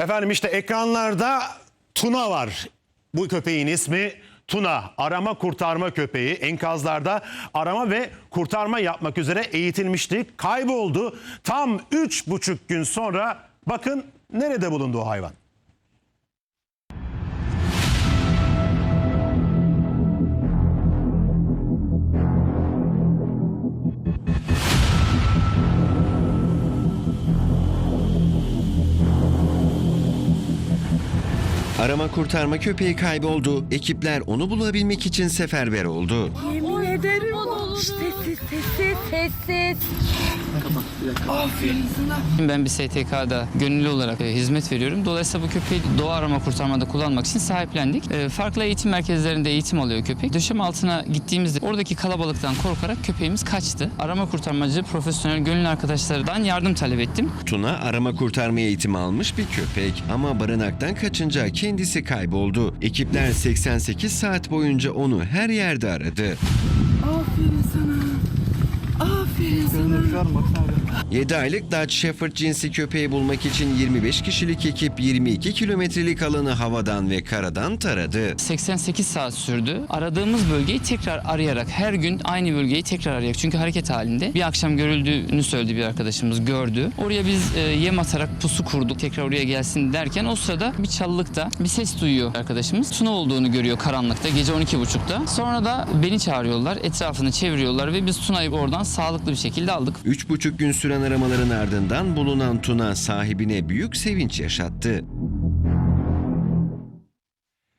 Efendim işte ekranlarda Tuna var. Bu köpeğin ismi Tuna. Arama kurtarma köpeği. Enkazlarda arama ve kurtarma yapmak üzere eğitilmişti. Kayboldu. Tam üç buçuk gün sonra bakın nerede bulundu o hayvan. Arama kurtarma köpeği kayboldu. Ekipler onu bulabilmek için seferber oldu. Yemin ederim. Sessiz sessiz sessiz. Ben bir STK'da gönüllü olarak e, hizmet veriyorum. Dolayısıyla bu köpeği doğa arama kurtarmada kullanmak için sahiplendik. E, farklı eğitim merkezlerinde eğitim alıyor köpek. Döşeme altına gittiğimizde oradaki kalabalıktan korkarak köpeğimiz kaçtı. Arama kurtarmacı profesyonel gönüllü arkadaşlardan yardım talep ettim. Tuna arama kurtarma eğitimi almış bir köpek ama barınaktan kaçınca kendisi kayboldu. Ekipler 88 saat boyunca onu her yerde aradı. Aferin sana. Aferin sana. 7 aylık Dutch Shepherd cinsi köpeği bulmak için 25 kişilik ekip 22 kilometrelik alanı havadan ve karadan taradı. 88 saat sürdü. Aradığımız bölgeyi tekrar arayarak her gün aynı bölgeyi tekrar arayarak çünkü hareket halinde. Bir akşam görüldüğünü söyledi bir arkadaşımız gördü. Oraya biz e, yem atarak pusu kurduk tekrar oraya gelsin derken o sırada bir çalılıkta bir ses duyuyor arkadaşımız. Tuna olduğunu görüyor karanlıkta gece 12.30'da. Sonra da beni çağırıyorlar etrafını çeviriyorlar ve biz Tuna'yı oradan sağlıklı bir şekilde aldık. 3,5 gün süren aramaların ardından bulunan Tuna sahibine büyük sevinç yaşattı.